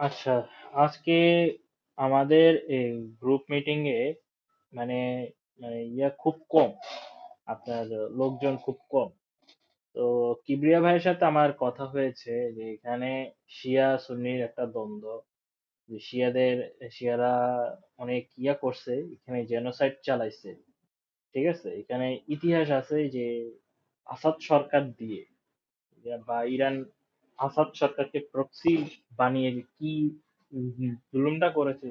আচ্ছা, আজকে আমাদের এই গ্রুপ মিটিং এ মানে মানে ইয়া খুব কম আপনার লোকজন খুব কম। তো কিবরিয়া ভাইয়ের সাথে আমার কথা হয়েছে যে এখানে শিয়া সুন্নির একটা দ্বন্দ্ব। যে শিয়াদের শিয়ারা অনেক ইয়া করছে এখানে জেনোসাইড চালাইছে। ঠিক আছে? এখানে ইতিহাস আছে যে আসাদ সরকার দিয়ে বা ইরান আসাদ সরকারকে প্রক্সি বানিয়ে কি জুলুমটা করেছে,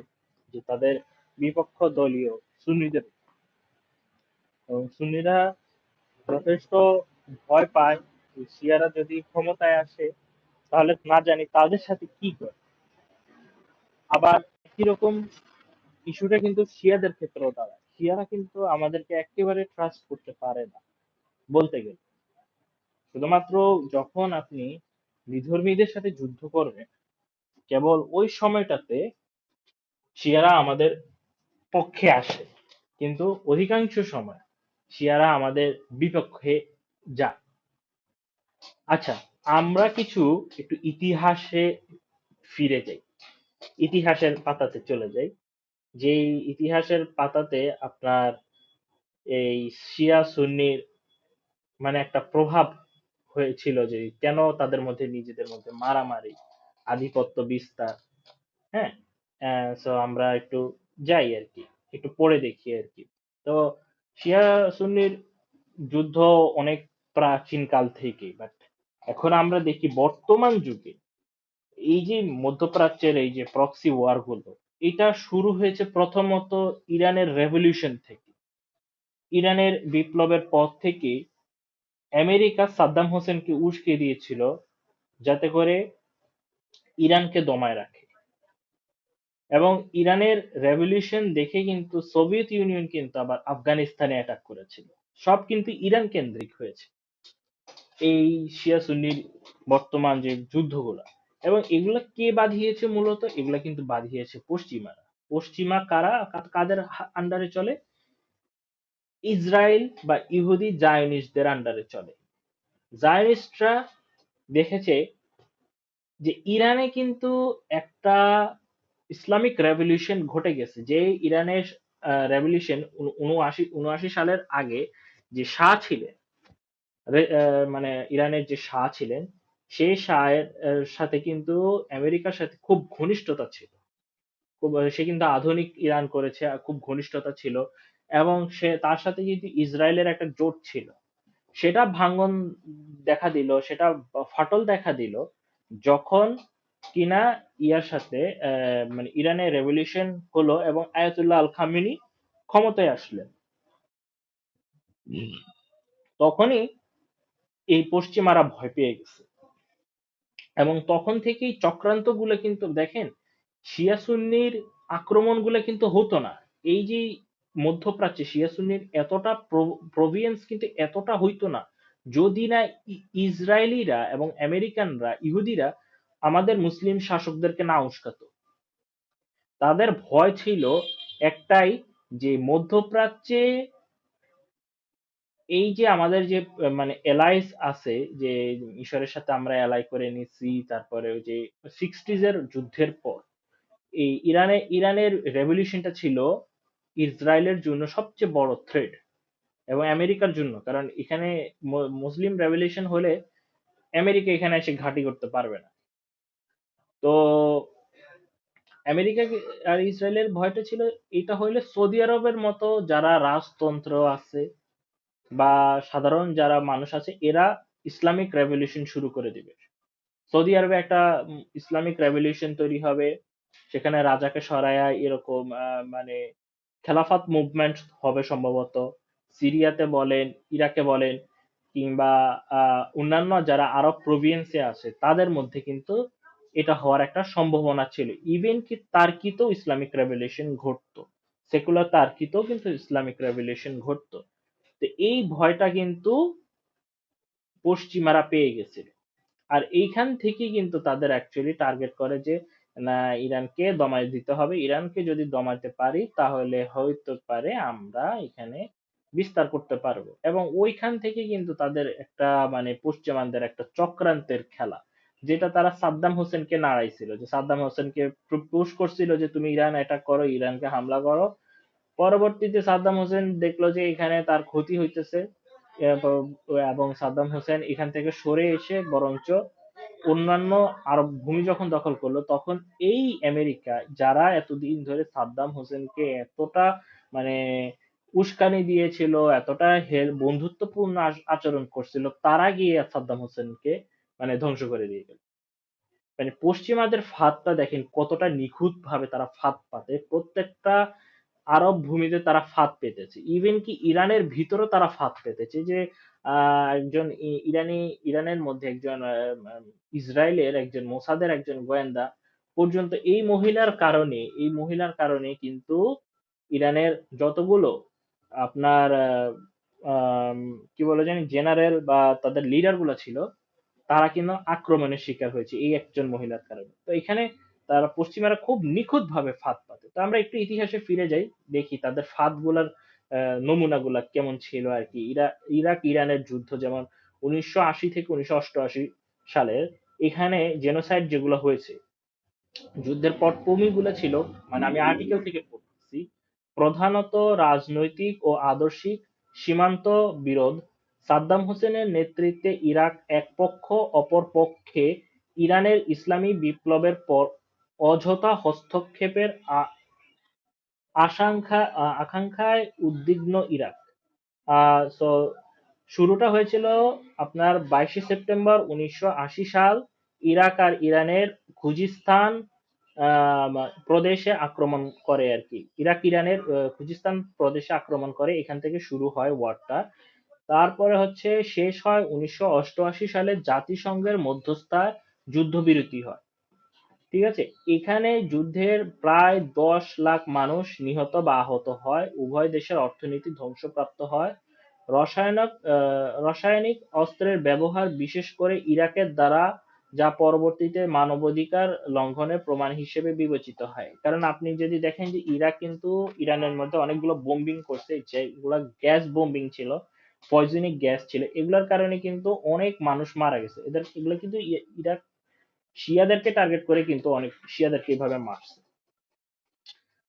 যে তাদের বিপক্ষ দলীয় সুন্নিদের। সুন্নিরা যথেষ্ট ভয় পায় শিয়ারা যদি ক্ষমতায় আসে, তাহলে না জানি তাদের সাথে কি করে। আবার একই রকম ইস্যুটা কিন্তু শিয়াদের ক্ষেত্রেও দাঁড়ায়। শিয়ারা কিন্তু আমাদেরকে একেবারে ট্রাস্ট করতে পারে না, বলতে গেলে। শুধুমাত্র যখন আপনি বিধর্মীদের সাথে যুদ্ধ করবে, কেবল ওই সময়টাতে শিয়ারা আমাদের পক্ষে আসে। কিন্তু অধিকাংশ সময় শিয়ারা আমাদের বিপক্ষে যায়। আচ্ছা আমরা কিছু একটু ইতিহাসে ফিরে যাই। ইতিহাসের পাতাতে চলে যাই। যে ইতিহাসের পাতাতে আপনার এই শিয়া সুন্নির মানে একটা প্রভাব হয়েছিল যে কেন তাদের মধ্যে নিজেদের মধ্যে মারামারি, আধিপত্য বিস্তার হ্যাঁ? সো আমরা একটু যাই আর কি, একটু পড়ে দেখি আর কি। তো শিয়া সুন্নির যুদ্ধ অনেক প্রাচীন কাল থেকে বাট এখন আমরা দেখি বর্তমান যুগে এই যে মধ্যপ্রাচ্যের এই যে প্রক্সি ওয়ারগুলো এটা শুরু হয়েছে প্রথমত ইরানের রেভলিউশন থেকে। ইরানের বিপ্লবের পর থেকে আমেরিকা সাদ্দাম হোসেনকে উস্কে দিয়েছিল যাতে করে ইরানকে দমায় রাখে। এবং ইরানের রেভলিউশন দেখে কিন্তু সোভিয়েত ইউনিয়ন কিন্তু আবার আফগানিস্তানে অ্যাটাক করেছিল। সব কিন্তু ইরান কেন্দ্রিক হয়েছে। এই শিয়া সুন্নির বর্তমান যে যুদ্ধগুলা। এবং এগুলা কে বাঁধিয়েছে মূলত? এগুলা কিন্তু বাঁধিয়েছে পশ্চিমারা। পশ্চিমা কারা? কাদের আন্ডারে চলে? ইসরায়েল বা ইহুদি জায়নিস্টদের আন্ডারে চলে। জায়নিস্টরা দেখেছে যে ইরানে কিন্তু একটা ইসলামিক রেভলিউশন ঘটে গেছে। যে ইরানের রেভলিউশন উনআশি উনআশি সালের আগে যে শাহ ছিলেন মানে ইরানের যে শাহ ছিলেন সেই শাহের সাথে কিন্তু আমেরিকার সাথে খুব ঘনিষ্ঠতা ছিল। সে কিন্তু আধুনিক ইরান করেছে খুব ঘনিষ্ঠতা ছিল। এবং সে, তার সাথে কিন্তু ইসরায়েলের একটা জোট ছিল। সেটা ভাঙ্গন দেখা দিল, সেটা ফাটল দেখা দিল যখন কিনা ইয়ার সাথে মানে ইরানের রেভলিউশন হলো এবং আয়াতুল্লাহ আল খামেনি ক্ষমতায় আসলেন। তখনই এই পশ্চিমারা ভয় পেয়ে গেছে। এবং তখন থেকেই চক্রান্তগুলো কিন্তু, দেখেন, শিয়া সুন্নির আক্রমণগুলো কিন্তু হতো না। এই যে মধ্যপ্রাচ্যে শিয়া সুন্নির এতটা প্রভিয়েন্স কিন্তু এতটা হইতো না, যদি না ইসরায়েলিরা এবং আমেরিকানরা, ইহুদিরা আমাদের মুসলিম শাসকদেরকে না উস্কাতো। তাদের ভয় ছিল একটাই যে মধ্যপ্রাচ্যে এই যে আমাদের যে মানে এলাইস আছে, যে ঈশ্বরের সাথে আমরা এলাই করে নিছি তারপরে ওই যে সিক্সটিজ এর যুদ্ধের পর, এই ইরানে, ইরানের রেভলিউশনটা ছিল ইসরায়েলের জন্য সবচেয়ে বড় থ্রেট এবং আমেরিকার জন্য। কারণ এখানে মুসলিম রেভলিউশন হলে আমেরিকা এখানে এসে ঘাঁটি করতে পারবে না। তো আমেরিকা আর ইসরায়েলের ভয়টা ছিল, এটা হইলে সৌদি আরবের মতো যারা রাজতন্ত্র আছে বা সাধারণ যারা মানুষ আছে, এরা ইসলামিক রেভলিউশন শুরু করে দিবে। সৌদি আরবে একটা ইসলামিক রেভলিউশন তৈরি হবে, সেখানে রাজাকে সরায়া এরকম মানে খেলাফত মুভমেন্ট হবে সম্ভবত। সিরিয়াতে বলেন, ইরাকে বলেন, কিংবা অন্যান্য যারা আরব প্রভিন্সে আছে, তাদের মধ্যে কিন্তু এটা হওয়ার একটা সম্ভাবনা ছিল। ইভেন কি তার্কিতেও ইসলামিক রেভলিউশন ঘটতো। সেকুলার তার্কিতেও কিন্তু ইসলামিক রেভলিউশন ঘটতো। তো এই ভয়টা কিন্তু পশ্চিমারা পেয়ে গেছিল। আর এইখান থেকে কিন্তু তাদের অ্যাকচুয়ালি টার্গেট করে যে না, ইরানকে দমায় দিতে হবে। ইরানকে যদি দমাতে পারি, তাহলে হয়তো পারে আমরা এখানে বিস্তার করতে পারব। এবং ওইখান থেকে কিন্তু তাদের একটা মানে পশ্চিমানদের একটা চক্রান্তের খেলা, যেটা তারা সাদ্দাম হোসেনকে নাড়াইছিল। যে সাদ্দাম হোসেনকে পুশ করছিল যে তুমি ইরান অ্যাটাক করো, ইরানকে হামলা করো। পরবর্তীতে সাদ্দাম হোসেন দেখল যে এখানে তার ক্ষতি হইতেছে। এবং সাদ্দাম হোসেন এখান থেকে সরে এসে বরঞ্চ অন্যান্য আরব ভূমি যখন দখল করল, তখন এই আমেরিকা, যারা এতদিন ধরে সাদ্দাম হোসেনকে এতটা মানে উস্কানি দিয়েছিল, এতটা হেল বন্ধুত্বপূর্ণ আচরণ করছিল, তারা গিয়ে সাদ্দাম হোসেনকে মানে ধ্বংস করে দিয়ে গেল। মানে পশ্চিমাদের ফাঁদটা দেখেন কতটা নিখুঁত ভাবে তারা ফাঁদ পাতে। প্রত্যেকটা আরব ভূমিতে তারা ফাঁদ পেতেছে। ইভেন কি ইরানের ভিতরেও তারা ফাঁদ পেতেছে যে একজন ইরানি, ইরানের মধ্যে একজন ইসরায়েলের একজন, মোসাদের একজন গোয়েন্দা পর্যন্ত এই মহিলার কারণে, এই মহিলার কারণে কিন্তু ইরানের যতগুলো আপনার কি বলে জানি, জেনারেল বা তাদের লিডারগুলো ছিল, তারা কিন্তু আক্রমণের শিকার হয়েছে এই একজন মহিলার কারণে। তো এখানে তারা পশ্চিমারা খুব নিখুঁত ভাবে ফাঁদ পাতে। তো আমরা একটু ইতিহাসে ফিরে যাই, দেখি তাদের ফাঁদগুলার নমুনা গুলা কেমন ছিল আর কি? ইরা, ইরাক, ইরানের যুদ্ধ যেমন উনিশশো আশি থেকে উনিশশো অষ্টআশি সালের এখানে জেনোসাইড যেগুলো হয়েছে, যুদ্ধের পটভূমিগুলো ছিল মানে আমি আর্টিকেল থেকে পড়তেছি, প্রধানত রাজনৈতিক ও আদর্শিক সীমান্ত বিরোধ, সাদ্দাম হোসেনের নেতৃত্বে ইরাক এক পক্ষ, অপর পক্ষে ইরানের ইসলামী বিপ্লবের পর অযথা হস্তক্ষেপের আকাঙ্ক্ষায় উদ্বিগ্ন ইরাক। সো শুরুটা হয়েছিল আপনার বাইশে সেপ্টেম্বর উনিশশো আশি সাল ইরাক আর ইরানের খুজিস্তান প্রদেশে আক্রমণ করে আর কি। ইরাক, ইরানের খুজিস্তান প্রদেশে আক্রমণ করে, এখান থেকে শুরু হয় ওয়ারটা। তারপরে হচ্ছে শেষ হয় উনিশশো অষ্টআশি সালে জাতিসংঘের মধ্যস্থায় যুদ্ধবিরতি হয়। ঠিক আছে? এখানে যুদ্ধের প্রায় দশ লাখ মানুষ নিহত বা আহত হয়। উভয় দেশের অর্থনীতি ধ্বংসপ্রাপ্ত হয়। রসায়নিক রাসায়নিক অস্ত্রের ব্যবহার বিশেষ করে ইরাকের দ্বারা, যা পরবর্তীতে মানবাধিকার লঙ্ঘনের প্রমাণ হিসেবে বিবেচিত হয়। কারণ আপনি যদি দেখেন যে ইরাক কিন্তু ইরানের মধ্যে অনেকগুলো বোম্বিং করছে, যেগুলো গ্যাস বোম্বিং ছিল পয়জনিক গ্যাস ছিল। এগুলোর কারণে কিন্তু অনেক মানুষ মারা গেছে। এদের, এগুলো কিন্তু ইরাক শিয়াদেরকে টার্গেট করে কিন্তু অনেক শিয়াদেরকে এভাবে মারছে।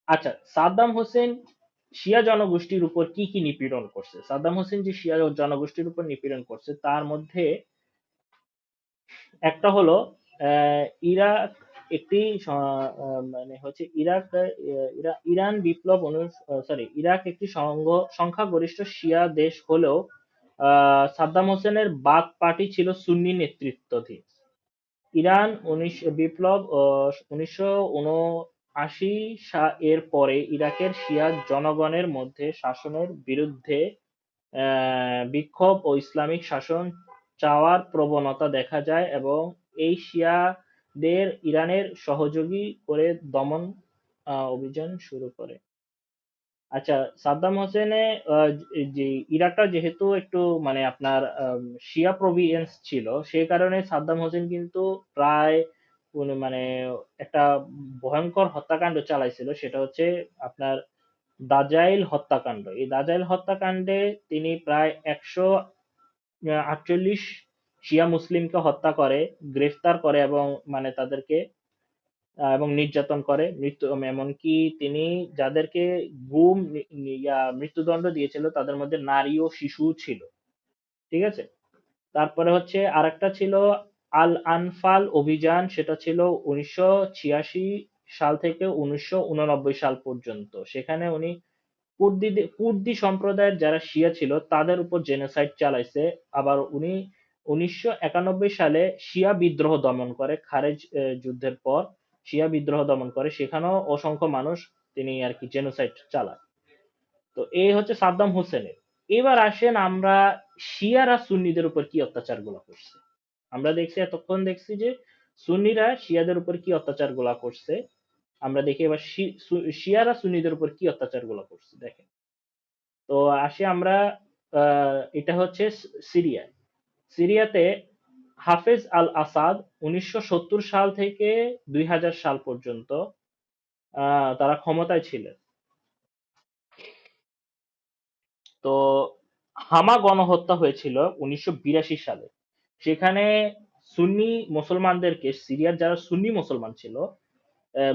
আচ্ছা সাদ্দাম হোসেন শিয়া জনগোষ্ঠীর উপর কি কি নিপীড়ন করছে? সাদ্দাম হোসেন যে শিয়া জনগোষ্ঠীর উপর নিপীড়ন করছে, তার মধ্যে একটা হলো ইরাক একটি মানে হচ্ছে ইরাক ইরা- ইরান বিপ্লব সরি ইরাক একটি সংঘ, সংখ্যাগরিষ্ঠ শিয়া দেশ হলেও সাদ্দাম হোসেনের বাথ পার্টি ছিল সুন্নি নেতৃত্বাধীন। ইরান উনিশ, বিপ্লব উনিশশো উনআশি এর পরে ইরাকের শিয়া জনগণের মধ্যে শাসনের বিরুদ্ধে বিক্ষোভ ও ইসলামিক শাসন চাওয়ার প্রবণতা দেখা যায় এবং এই শিয়াদের ইরানের সহযোগী করে দমন অভিযান শুরু করে। আচ্ছা সাদ্দাম হোসেনে যে ইরাকটা যেহেতু একটু মানে আপনার শিয়া প্রভিন্স ছিল, সে কারণে সাদ্দাম হোসেন কিন্তু প্রায় মানে একটা ভয়ঙ্কর হত্যাকাণ্ড চালাইছিল, সেটা হচ্ছে আপনার দাজাইল হত্যাকাণ্ড। এই দাজাইল হত্যাকাণ্ডে তিনি প্রায় একশো আটচল্লিশ শিয়া মুসলিমকে হত্যা করে, গ্রেফতার করে এবং মানে তাদেরকে এবং নির্যাতন করে মৃত্যু এমনকি তিনি যাদেরকে গুম মৃত্যুদণ্ড দিয়েছিল, তাদের মধ্যে নারী ও শিশু ছিল। ঠিক আছে? তারপরে হচ্ছে আরেকটা ছিল আল আনফাল অভিযান, সেটা ছিল উনিশশো ছিয়াশি সাল থেকে উনিশশো উননব্বই সাল পর্যন্ত। সেখানে উনি কুর্দি কুর্দি সম্প্রদায়ের যারা শিয়া ছিল, তাদের উপর জেনোসাইড চালাইছে। আবার উনি উনিশশো একানব্বই সালে শিয়া বিদ্রোহ দমন করে, খারেজ যুদ্ধের পর। শিয়া বিদ্রোহ দমন করে, সেখানেও অসংখ্য মানুষ তিনি আর কি জেনোসাইড চালান তো এই হচ্ছে সাদ্দাম হোসেনের। এবার আসেন আমরা শিয়ারা সুন্নিদের উপর কি অত্যাচারগুলা করছে। আমরা দেখছি, এতক্ষণ দেখছি যে সুন্নিরা শিয়াদের উপর কি অত্যাচারগুলা করছে। আমরা দেখি এবার শিয়ারা সুন্নিদের উপর কি অত্যাচারগুলা করছে, দেখেন। তো আসি আমরা এটা হচ্ছে সিরিয়া সিরিয়াতে হাফেজ আল আসাদ উনিশশো সত্তর সাল থেকে দুই হাজার সাল পর্যন্ত তারা ক্ষমতায় ছিলেন। তো হামা গণহত্যা হয়েছিল উনিশশো বিরাশি সালে। সেখানে সুন্নি মুসলমানদেরকে, সিরিয়ার যারা সুন্নি মুসলমান ছিল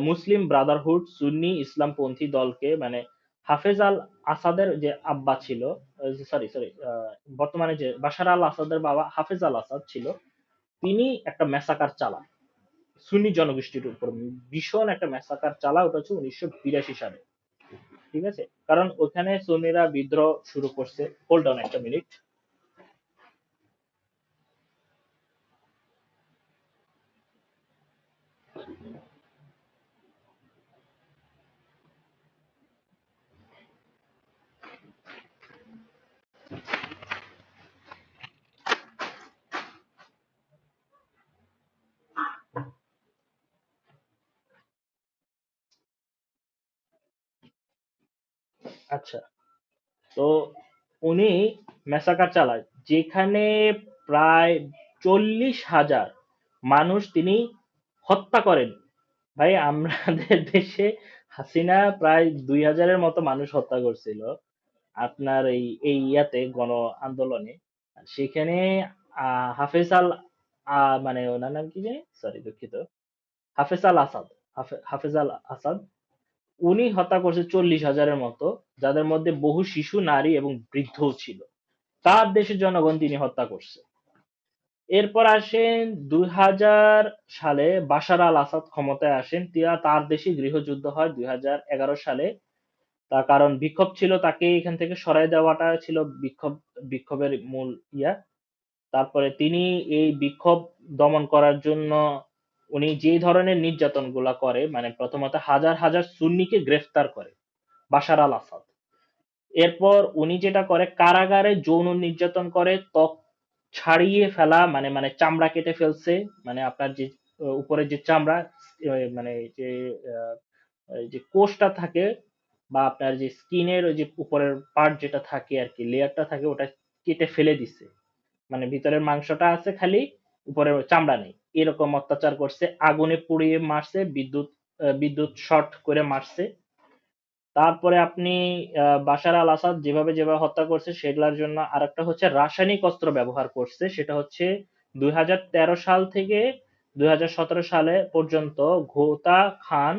মুসলিম ব্রাদারহুড, সুন্নি ইসলামপন্থী দলকে মানে হাফেজ আল আসাদের যে আব্বা ছিল সরি সরি বর্তমানে যে বাশার আল আসাদের বাবা হাফেজ আল আসাদ ছিল তিনি একটা ম্যাসাকার চালান। সুন্নি জনগোষ্ঠীর উপর। ভীষণ একটা ম্যাসাকার চালা, ওটা হচ্ছে উনিশশো বিরাশি সালে। ঠিক আছে? কারণ ওখানে সুন্নিরা বিদ্রোহ শুরু করছে। হোল্ড অন একটা মিনিট আচ্ছা। তো উনি মেসাকার চালায়, যেখানে প্রায় চল্লিশ হাজার মানুষ তিনি হত্যা করেন। ভাই, আমাদের দেশে হাসিনা প্রায় দুই হাজারের মতো মানুষ হত্যা করছিল আপনার এই এই ইয়াতে, গণ আন্দোলনে। সেখানে হাফেজ আল মানে ওনার নাম কি জানি? সরি দুঃখিত। হাফেজ আল আসাদ হাফেজ আল আসাদ উনি হত্যা করছে চল্লিশ হাজারের মতো, যাদের মধ্যে বহু শিশু, নারী এবং বৃদ্ধও ছিল। তার দেশের জনগণ তিনি হত্যা করছে। এরপর আসেন দুই হাজার সালে বাশার আল আসাদ ক্ষমতায় আসেন। তার দেশে গৃহযুদ্ধ হয় দুই হাজার এগারো সালে। তার কারণ বিক্ষোভ ছিল, তাকে এখান থেকে সরাই দেওয়াটা ছিল বিক্ষোভ, বিক্ষোভের মূল ইয়া। তারপরে তিনি এই বিক্ষোভ দমন করার জন্য উনি যে ধরনের নির্যাতনগুলা করে মানে প্রথমত হাজার হাজার সুন্নিকে গ্রেফতার করে, বাশার আল আসাদ। এরপর উনি যেটা করে, কারাগারে যৌন নির্যাতন করে, ত্বক ছাড়িয়ে ফেলা মানে মানে চামড়া কেটে ফেলছে মানে আপনার যে, উপরে যে চামড়া মানে যে যে কোষটা থাকে বা আপনার যে স্কিনের ওই যে উপরের পার্ট যেটা থাকে আর কি, লেয়ারটা থাকে, ওটা কেটে ফেলে দিছে। মানে ভিতরের মাংসটা আছে খালি, উপরের চামড়া নেই। এরকম অত্যাচার করছে, আগুনে পুড়িয়ে মারছে, বিদ্যুৎ বিদ্যুৎ শর্ট করে মারছে। তারপরে আপনি বাশার আল আসাদ যেভাবে যেভাবে হত্যা করছে, সেগুলোর জন্য আরেকটা হচ্ছে রাসায়নিক অস্ত্র ব্যবহার করছে। সেটা হচ্ছে দুই সাল থেকে দুই হাজার সতেরো সালে পর্যন্ত ঘোতা খান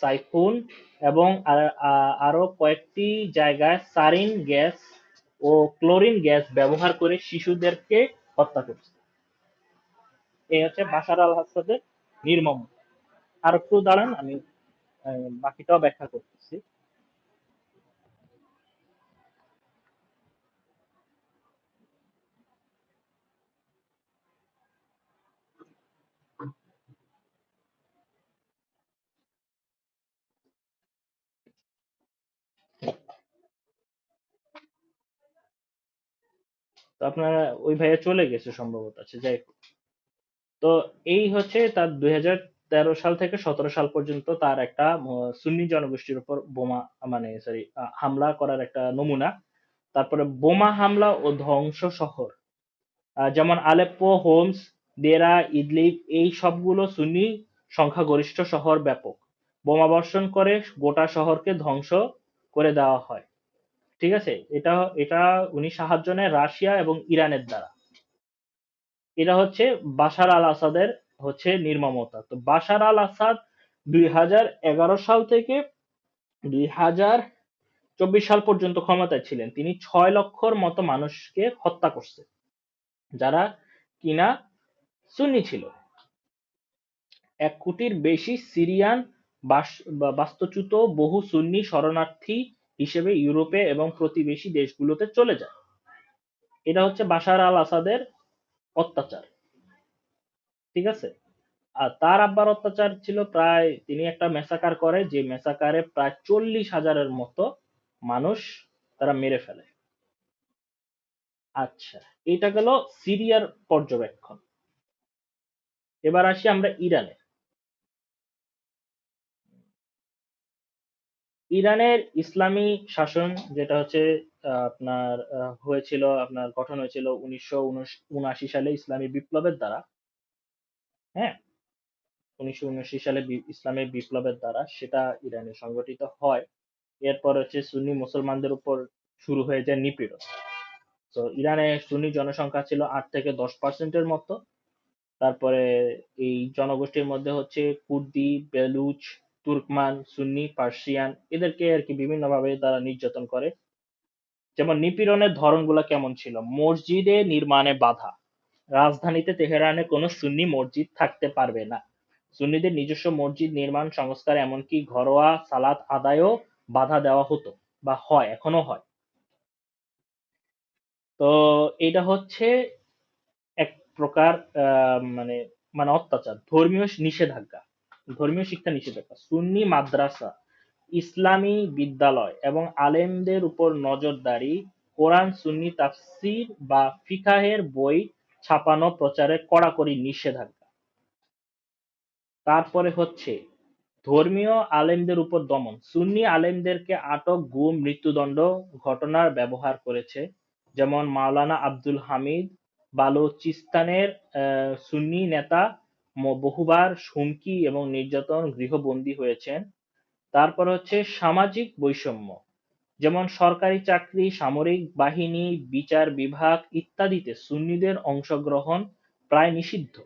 সাইফুন এবং আরও কয়েকটি জায়গায় সারিন গ্যাস ও ক্লোরিন গ্যাস ব্যবহার করে শিশুদেরকে হত্যা করছে। এই হচ্ছে বাশার আল আসাদের নির্মম আর একটু দাঁড়ান, আমি বাকিটাও ব্যাখ্যা করতেছি তো আপনারা ওই ভাইয়া চলে গেছে সম্ভবত আছে যাই হোক। তো এই হচ্ছে তার দুই তেরো সাল থেকে সতেরো সাল পর্যন্ত তার একটা সুন্নি জনগোষ্ঠীর উপর বোমা মানে সরি হামলা করার একটা নমুনা। তারপরে বোমা হামলা ও ধ্বংস শহর যেমন আলেপ্পো, হোমস, দেরা, ইদলিব, এই সবগুলো সুন্নি সংখ্যাগরিষ্ঠ শহর ব্যাপক। বোমা বর্ষণ করে গোটা শহরকে ধ্বংস করে দেওয়া হয়। ঠিক আছে? এটা এটা উনি সাহায্য নেয় রাশিয়া এবং ইরানের দ্বারা। এটা হচ্ছে বাশার আল আসাদের হচ্ছে নির্মমতা। তো বাশার আল আসাদ দুই হাজার এগারো সাল থেকে দুই হাজার চব্বিশ সাল পর্যন্ত ক্ষমতায় ছিলেন। তিনি ছয় লক্ষর মতো মানুষকে হত্যা করছে, যারা কিনা সুন্নি ছিল। এক কোটির বেশি সিরিয়ান বাস্তুচ্যুত বহু সুন্নি শরণার্থী হিসেবে ইউরোপে এবং প্রতিবেশী দেশগুলোতে চলে যায়। এটা হচ্ছে বাশার আল আসাদের অত্যাচার। ঠিক আছে? আর তার আব্বার অত্যাচার ছিল প্রায়, তিনি একটা মেসাকার করে, যে মেসাকারে প্রায় চল্লিশ হাজারের মতো মানুষ তারা মেরে ফেলে। আচ্ছা এটা গেল সিরিয়ার পর্যবেক্ষণ। এবার আসি আমরা ইরানে। ইরানের ইসলামী শাসন যেটা হচ্ছে আপনার হয়েছিল, আপনার গঠন হয়েছিল উনিশশো উনআশি সালে ইসলামী বিপ্লবের দ্বারা। হ্যাঁ? উনিশশো উনআশি সালে ইসলামী বিপ্লবের দ্বারা সেটা ইরানে সংগঠিত হয়। এরপর হচ্ছে সুন্নি মুসলমানদের উপর শুরু হয়ে যায় নিপীড়ন। তো ইরানে সুন্নি জনসংখ্যা ছিল আট থেকে দশ পার্সেন্টের মতো। তারপরে এই জনগোষ্ঠীর মধ্যে হচ্ছে কুর্দি, বেলুচ, তুর্কমান, সুন্নি, পার্সিয়ান এদেরকে আর কি বিভিন্ন ভাবে তারা নির্যাতন করে। যেমন নিপীড়নের ধরনগুলো কেমন ছিল? মসজিদে নির্মাণে বাধা। রাজধানীতে তেহরানে কোনো সুন্নি মসজিদ থাকতে পারবে না। সুন্নিদের নিজস্ব মসজিদ নির্মাণ সংস্কার এমনকি ঘরোয়া সালাত আদায়ও বাধা দেওয়া হতো বা হয়, এখনও হয়। তো এটা হচ্ছে এক প্রকার মানে মানে অত্যাচার। ধর্মীয় নিষেধাজ্ঞা। ধর্মীয় শিক্ষা নিষেধাজ্ঞা। সুন্নি মাদ্রাসা ইসলামী বিদ্যালয় এবং আলেমদের উপর নজরদারি, কোরআন, সুন্নি তাফসির বা ফিকাহের বই ছাপানো প্রচারে কড়াকড়ি নিষেধাজ্ঞা। তারপরে হচ্ছে, ধর্মীয় আলেমদের উপর দমন। সুন্নি আলেমদেরকে আটক গুম, মৃত্যুদণ্ড ঘটনার ব্যবহার করেছে, যেমন মাওলানা আব্দুল হামিদ, বালুচিস্তানের সুন্নি নেতা বহুবার হুমকি এবং নির্যাতন গৃহবন্দী হয়েছেন। তারপর হচ্ছে সামাজিক বৈষম্য, যেমন সরকারি চাকরি, সামরিক বাহিনী, বিচার বিভাগ ইত্যাদিতে সুন্নিদের অংশগ্রহণ প্রায় নিষিদ্ধ।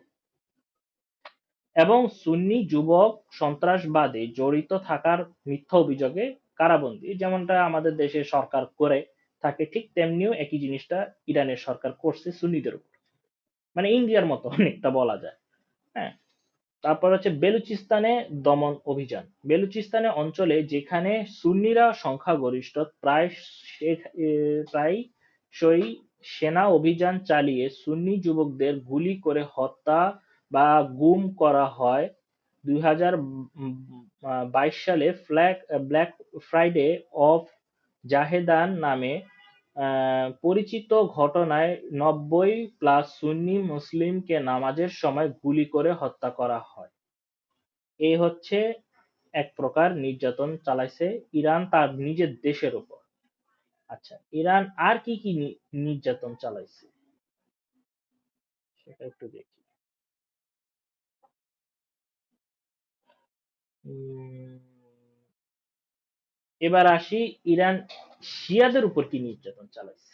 এবং সুন্নি যুবক সন্ত্রাসবাদে জড়িত থাকার মিথ্যা অভিযোগে কারাবন্দী, যেমনটা আমাদের দেশে সরকার করে থাকে, ঠিক তেমনিও একই জিনিসটা ইরানের সরকার করছে সুন্নিদের উপর। মানে ইন্ডিয়ার মতো অনেকটা বলা যায়। হ্যাঁ তারপর হচ্ছে বেলুচিস্তানে দমন অভিযান। বেলুচিস্তানে অঞ্চলে যেখানে সুন্নিরা সংখ্যাগরিষ্ঠ প্রায় প্রায়শই সেনা অভিযান চালিয়ে সুন্নি যুবকদের গুলি করে হত্যা বা গুম করা হয়। দুই হাজার বাইশ সালে flag, black Friday of Zahedan নামে পরিচিত ঘটনায় নব্বই প্লাস সুন্নি মুসলিমকে নামাজের সময় গুলি করে হত্যা করা হয়। এই হচ্ছে এক প্রকার নির্যাতন চালাইছে ইরান তার নিজের দেশের উপর। আচ্ছা ইরান আর কি কি নির্যাতন চালাইছে? সেটা একটু দেখি। এবার আসি ইরান শিয়াদের উপর কি নির্যাতন চালাইছে?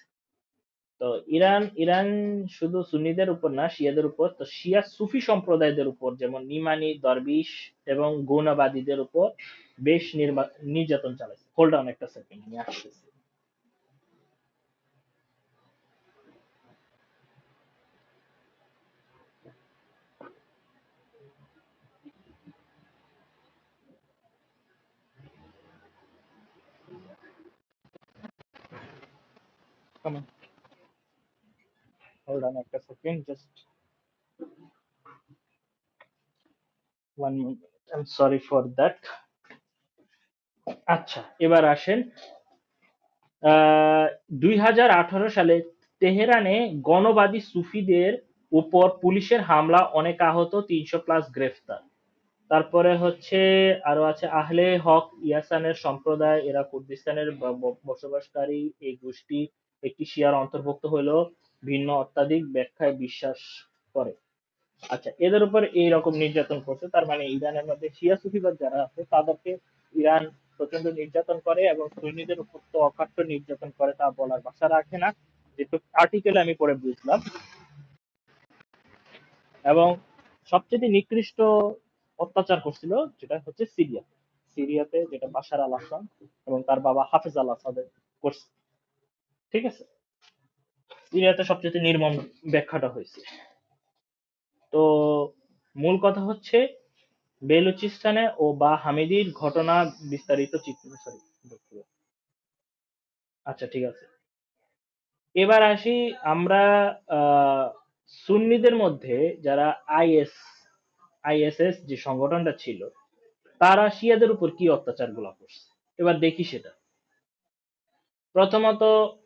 তো ইরান ইরান শুধু সুন্নিদের উপর না, শিয়াদের উপর, তো শিয়া সুফি সম্প্রদায়দের উপর, যেমন নিমানি, দরবিশ এবং গৌনাবাদীদের উপর বেশ নির্যাতন চালাইছে। হোল্ড অন একটা সেকেন্ড আমি আসতেছি। Come on, hold on second just one minute I am sorry for that আচ্ছা এবার আসেন। দুই হাজার আঠারো সালে তেহরানে গণবাদী সুফিদের উপর পুলিশের হামলা অনেক আহত তিনশো প্লাস গ্রেফতার। তারপরে হচ্ছে আরও আছে আহলে হক ইয়াসানের সম্প্রদায় এরা কুর্দিস্তানের বসবাসকারী এই গোষ্ঠী। একটি শিয়ার অন্তর্ভুক্ত হলেও ভিন্ন অত্যাধিক ব্যাখ্যায় বিশ্বাস করে। আচ্ছা এদের উপর এই রকম নির্যাতন করছে, তার মানে ইরানের মধ্যে শিয়া সুফিবাদ যারা আছে, তাদেরকে ইরান প্রচণ্ড নির্যাতন করে এবং সুন্নিদের উপর তো অকাট্য নির্যাতন করে, তা বলার ভাষা রাখে না যেহেতু আর্টিকেল আমি পড়ে বুঝলাম। এবং সবচেয়ে নিকৃষ্ট অত্যাচার করছিল যেটা হচ্ছে সিরিয়া সিরিয়াতে যেটা বাশার আল আসাদ এবং তার বাবা হাফেজ আল আসাদের করছে। ঠিক আছে? সিরিয়াতে সবচেয়ে নির্মম ব্যাখ্যাটা হয়েছে। তো মূল কথা হচ্ছে, বেলুচিস্তানে ও বা হামিদির ঘটনা বিস্তারিত চিত্র সরি আচ্ছা ঠিক আছে। এবার আসি আমরা সুন্নিদের মধ্যে যারা আইএস, আইএসএস যে সংগঠনটা ছিল, তারা শিয়াদের উপর কি অত্যাচারগুলা করছে? এবার দেখি সেটা। প্রথমত,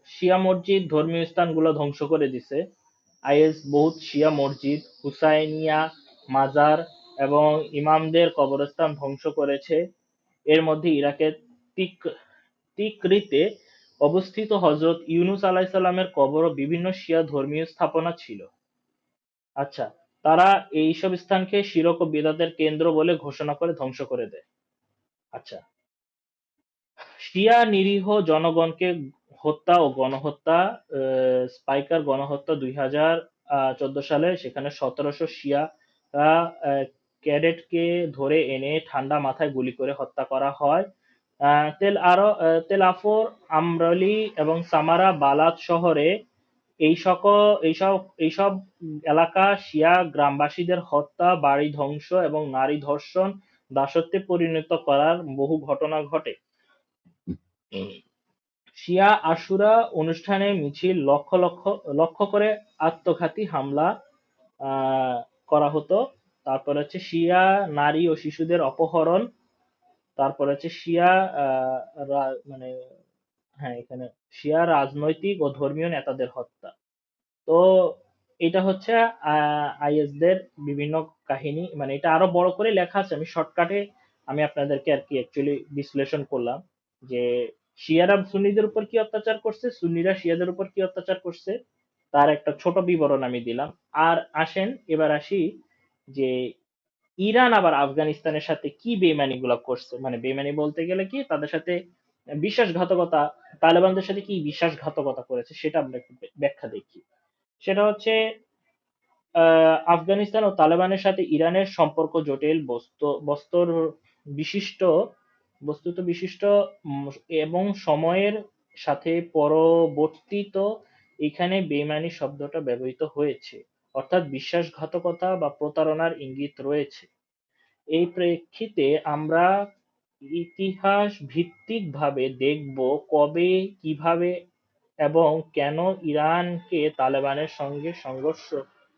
শিয়া মসজিদ ধর্মীয় স্থানগুলো ধ্বংস করে দিছে। আইএস বহুত শিয়া মসজিদ, হুসাইনিয়া, মাজার এবং ইমামদের কবরস্থান ধ্বংস করেছে। এর মধ্যে ইরাকের তিক তিকরিতে অবস্থিত হজরত ইউনুস আলাইসাল্লামের কবর ও বিভিন্ন শিয়া ধর্মীয় স্থাপনা ছিল। আচ্ছা তারা এইসব স্থানকে শিরক ও বিদাতের কেন্দ্র বলে ঘোষণা করে ধ্বংস করে দেয়। আচ্ছা শিয়া নিরীহ জনগণকে হত্যা ও গণহত্যা স্পাইকার গণহত্যা দুই হাজার চোদ্দ সালে সেখানে সতেরোশো শিয়া ক্যাডেটকে ধরে এনে ঠান্ডা মাথায় গুলি করে হত্যা করা হয়। তেল আরও আহ, তেল আফর আমরলি এবং সামারা বালাত শহরে এই সকল এইসব এইসব এলাকা শিয়া গ্রামবাসীদের হত্যা বাড়ি ধ্বংস এবং নারী ধর্ষণ দাসত্বে পরিণত করার বহু ঘটনা ঘটে। শিয়া আশুরা অনুষ্ঠানে মিছিল লক্ষ লক্ষ, লক্ষ্য করে আত্মঘাতী হামলা করা হতো। তারপর হচ্ছে শিয়া নারী ও শিশুদের অপহরণ। তারপর হচ্ছে শিয়া মানে হ্যাঁ এখানে শিয়া রাজনৈতিক ও ধর্মীয় নেতাদের হত্যা। তো এটা হচ্ছে আইএস দের বিভিন্ন কাহিনী। মানে এটা আরও বড় করে লেখা আছে। আমি শর্টকাটে আমি আপনাদেরকে আর কি অ্যাকচুয়ালি বিশ্লেষণ করলাম যে শিয়ারা সুন্নিদের উপর কি অত্যাচার করছে? সুন্নিরা শিয়াদের উপর কি অত্যাচার করছে? তার একটা ছোট বিবরণ আমি দিলাম। আর আসেন, এবার আসি যে ইরান আবার আফগানিস্তানের সাথে কি বেইমানি গুলা করছে? মানে বেইমানি বলতে গেলে কি তাদের সাথে বিশ্বাসঘাতকতা, তালেবানদের সাথে কি বিশ্বাসঘাতকতা করেছে সেটা আমরা একটু ব্যাখ্যা দেখি। সেটা হচ্ছে আফগানিস্তান ও তালেবানের সাথে ইরানের সম্পর্ক জটিল, বস্তু, বস্তর বিশিষ্ট বস্তুত বিশিষ্ট এবং সময়ের সাথে পরবর্তিত এখানে বেইমানি শব্দটা ব্যবহৃত হয়েছে। অর্থাৎ বিশ্বাসঘাতকতা বা প্রতারণার ইঙ্গিত রয়েছে। এই প্রেক্ষিতে আমরা ইতিহাস ভিত্তিকভাবে দেখব কবে, কীভাবে এবং কেন ইরানকে তালেবানের সঙ্গে সংঘর্ষ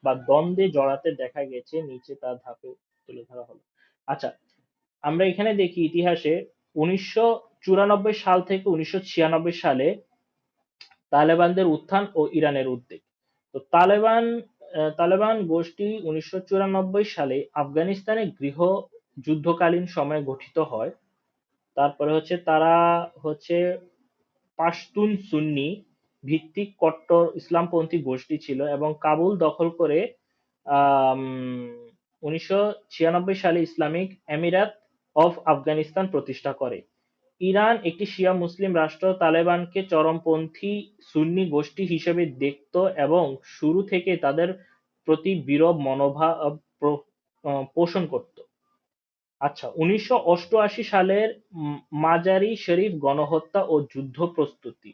বা দ্বন্দ্বে জড়াতে দেখা গেছে, নিচে তার ধাপে তুলে ধরা হলো। আচ্ছা আমরা এখানে দেখি ইতিহাসে উনিশশো চুরানব্বই সাল থেকে উনিশশো ছিয়ানব্বই সালে তালেবানদের উত্থান ও ইরানের উদ্বেগ। তো তালেবান তালেবান গোষ্ঠী উনিশশো চুরানব্বই সালে আফগানিস্তানে গৃহ যুদ্ধকালীন সময়ে গঠিত হয়। তারপরে হচ্ছে তারা হচ্ছে পাশতুন সুন্নি ভিত্তিক কট্টর ইসলামপন্থী গোষ্ঠী ছিল এবং কাবুল দখল করে উনিশশো ছিয়ানব্বই সালে ইসলামিক আমিরাত অফ আফগানিস্তান প্রতিষ্ঠা করে। ইরান একটি শিয়া মুসলিম রাষ্ট্র, তালেবানকে চরমপন্থী সুন্নি গোষ্ঠী হিসেবে দেখত এবং শুরু থেকে তাদের প্রতি বিরূপ মনোভাব পোষণ করত। আচ্ছা উনিশশো অষ্টআশি সালের মাজারি শরীফ গণহত্যা ও যুদ্ধ প্রস্তুতি।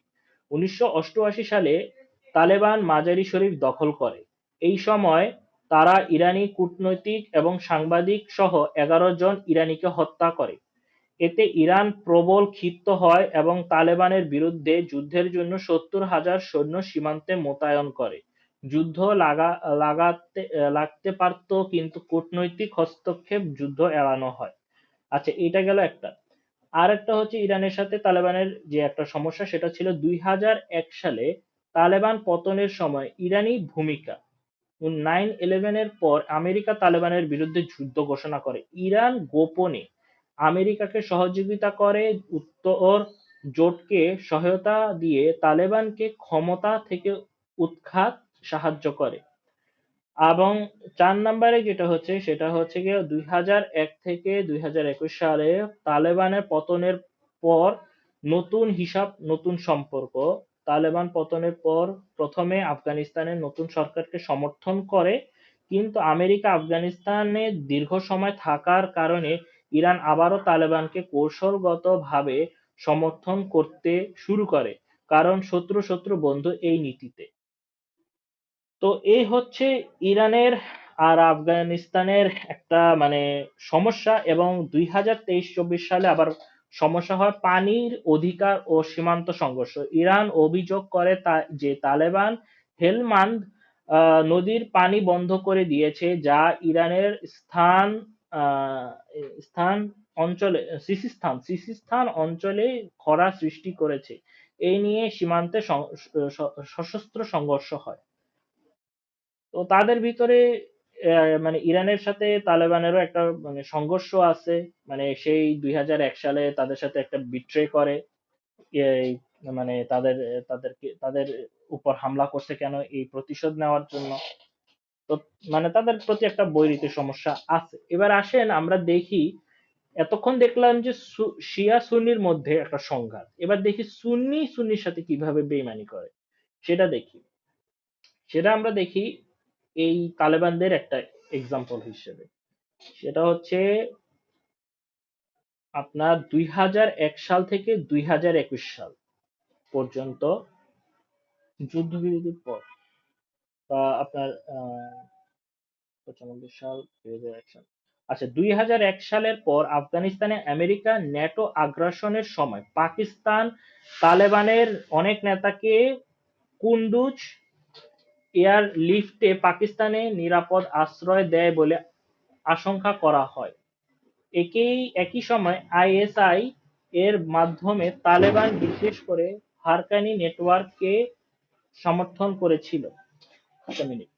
উনিশশো অষ্টআশি সালে তালেবান মাজারি শরীফ দখল করে। এই সময় তারা ইরানি কূটনৈতিক এবং সাংবাদিক সহ এগারো জন ইরানিকে হত্যা করে। এতে ইরান প্রবল ক্ষিপ্ত হয় এবং তালেবানের বিরুদ্ধে যুদ্ধের জন্য সত্তর হাজার সৈন্য সীমান্তে মোতায়েন করে। যুদ্ধ লাগা, লাগাতে, লাগতে পারত কিন্তু কূটনৈতিক হস্তক্ষেপ যুদ্ধ এড়ানো হয়। আচ্ছা এটা গেল একটা। আর একটা হচ্ছে ইরানের সাথে তালেবানের যে একটা সমস্যা, সেটা ছিল দুই হাজার এক সালে তালেবান পতনের সময় ইরানি ভূমিকা। নাইন ইলেভেনের পর আমেরিকা তালেবানের বিরুদ্ধে যুদ্ধ ঘোষণা করে। ইরান গোপনে আমেরিকাকে সহযোগিতা করে, উত্তর জোটকে সহায়তা দিয়ে তালেবানকে ক্ষমতা থেকে উৎখাত সাহায্য করে। এবং চার নম্বরে যেটা হচ্ছে, সেটা হচ্ছে গিয়ে দুই এক থেকে দুই হাজার একুশ সালে তালেবানের পতনের পর নতুন হিসাব, নতুন সম্পর্ক তালেবান পতনের পর প্রথমে আফগানিস্তানের নতুন সরকারকে সমর্থন করে, কিন্তু আমেরিকা আফগানিস্তানে দীর্ঘ সময় থাকার কারণে ইরান আবারও তালেবানকে কৌশলগতভাবে সমর্থন করতে শুরু করে, কারণ শত্রু শত্রু বন্ধু এই নীতিতে। তো এই হচ্ছে ইরানের আর আফগানিস্তানের একটা মানে সমস্যা এবং দুই হাজার তেইশ চব্বিশ সালে আবার সমস্যা হয় পানির অধিকার ও সীমান্ত সংঘর্ষ। ইরান অভিযোগ করে যে তালেবান হেলমান্দ নদীর পানি বন্ধ করে দিয়েছে, যা ইরানের স্থান স্থান অঞ্চলে, সিসিস্থান সিসিস্থান অঞ্চলে খরা সৃষ্টি করেছে। এই নিয়ে সীমান্তে সশস্ত্র সংঘর্ষ হয়। তো তাদের ভিতরে মানে ইরানের সাথে তালেবানেরও একটা মানে সংঘর্ষ আছে। মানে সেই দুই হাজার এক সালে তাদের সাথে একটা বিট্রে করে। মানে তাদের, তাদেরকে, তাদের উপর হামলা করছে কেন? এই প্রতিশোধ নেওয়ার জন্য। তো মানে তাদের প্রতি একটা বৈরিত সমস্যা আছে। এবার আসেন, আমরা দেখি, এতক্ষণ দেখলাম যে শিয়া সুন্নির মধ্যে একটা সংঘাত। এবার দেখি সুন্নি সুন্নির সাথে কীভাবে বেইমানি করে, সেটা দেখি। সেটা আমরা দেখি এই তালেবানদের একটা এক্সাম্পল হিসেবে। সেটা হচ্ছে আপনার দুই হাজার এক সাল থেকে দুই হাজার একুশ সাল পর্যন্ত যুদ্ধবিরতির পর, বা আপনার পঁচানব্বই সাল, দুই হাজার এক সাল। আচ্ছা দুই হাজার এক সালের পর আফগানিস্তানে আমেরিকা ন্যাটো আগ্রাসনের সময় পাকিস্তান তালেবানের অনেক নেতাকে কুন্ডুজ এয়ার লিফটে পাকিস্তানে নিরাপদ আশ্রয় দেয় বলে আশঙ্কা করা হয়। একই একই সময় আইএসআই এর মাধ্যমে তালেবান বিশেষ করে হারকানি নেটওয়ার্ককে সমর্থন করেছিল। একটা মিনিট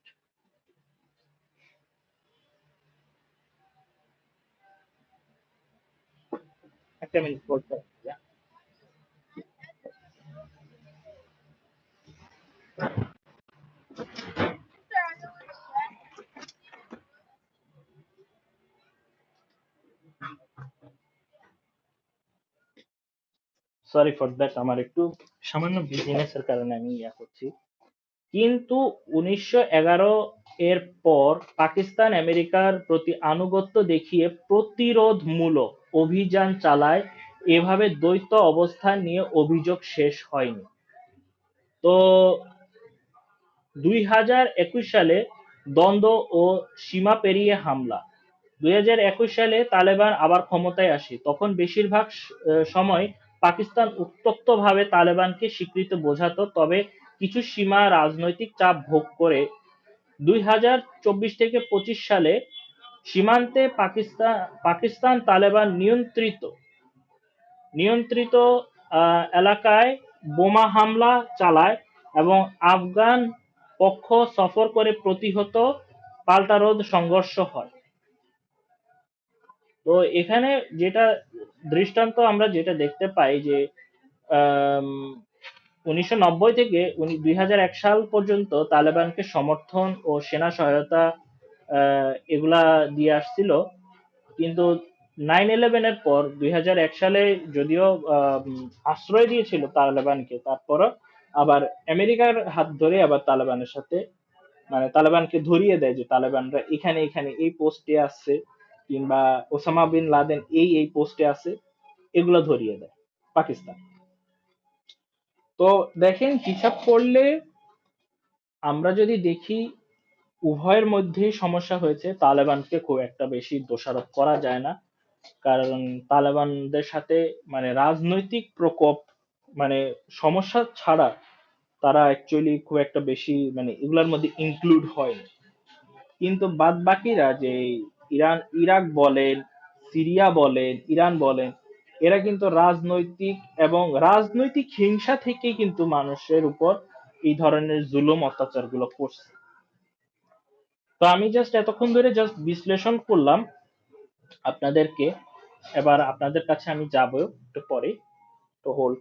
সরি ফর দ্যাট আমার একটু সামান্য বিজিনেসের কারণে আমি ইয়া করছি। কিন্তু উনিশশো এগারো এর পর পাকিস্তান আমেরিকার প্রতি আনুগত্য দেখিয়ে প্রতিরোধমূলক অভিযান চালায়, এভাবে দ্বৈত অবস্থান নিয়ে অভিযোগ শেষ হয়নি। তো দুই হাজার একুশ সালে দ্বন্দ্ব ও সীমা পেরিয়ে হামলা। দুই হাজার একুশ সালে তালেবান আবার ক্ষমতায় আসে। তখন বেশিরভাগ সময় পাকিস্তান উত্তপ্তভাবে তালেবানকে স্বীকৃতি বোঝাতো, তবে কিছু সীমা রাজনৈতিক চাপ ভোগ করে দুই হাজার চব্বিশ থেকে পঁচিশ সালে সীমান্তে পাকিস্তান পাকিস্তান তালেবান নিয়ন্ত্রিত নিয়ন্ত্রিত এলাকায় বোমা হামলা চালায় এবং আফগান পক্ষ সফর করে প্রতিহত পাল্টারোধ সংঘর্ষ হয়। তো এখানে যেটা দৃষ্টান্ত আমরা যেটা দেখতে পাই যে উনিশশো নব্বই থেকে দুই হাজার এক সাল পর্যন্ত তালেবানকে সমর্থন ও সেনা সহায়তা এগুলা দিয়ে আসছিল। কিন্তু নাইন ইলেভেনের পর দুই হাজার এক সালে যদিও আশ্রয় দিয়েছিল তালেবানকে, তারপরও আবার আমেরিকার হাত ধরে আবার তালেবানের সাথে মানে তালেবানকে ধরিয়ে দেয় যে তালেবানরা এখানে এখানে এই পোস্টে আছে কিংবা ওসামা বিন লাদেন এই এই পোস্টে আছে, এগুলো ধরিয়ে দেয় পাকিস্তান। তো দেখেন, হিসাব করলে আমরা যদি দেখি, উভয়ের মধ্যেই সমস্যা হয়েছে। তালেবানকে খুব একটা বেশি দোষারোপ করা যায় না। কারণ তালেবানদের সাথে মানে রাজনৈতিক প্রকোপ মানে সমস্যা ছাড়া তারা অ্যাকচুয়ালি খুব একটা বেশি মানে এগুলোর মধ্যে ইনক্লুড হয়নি। কিন্তু বাদ বাকিরা যে ইরান, ইরাক বলেন, সিরিয়া বলেন, ইরান বলেন, এরা কিন্তু রাজনৈতিক এবং রাজনৈতিক হিংসা থেকেই কিন্তু মানুষের উপর এই ধরনের জুলুম অত্যাচারগুলো করছে। তো আমি জাস্ট এতক্ষণ ধরে জাস্ট বিশ্লেষণ করলাম আপনাদেরকে। এবার আপনাদের কাছে আমি যাব একটু পরে। তো হোল্ড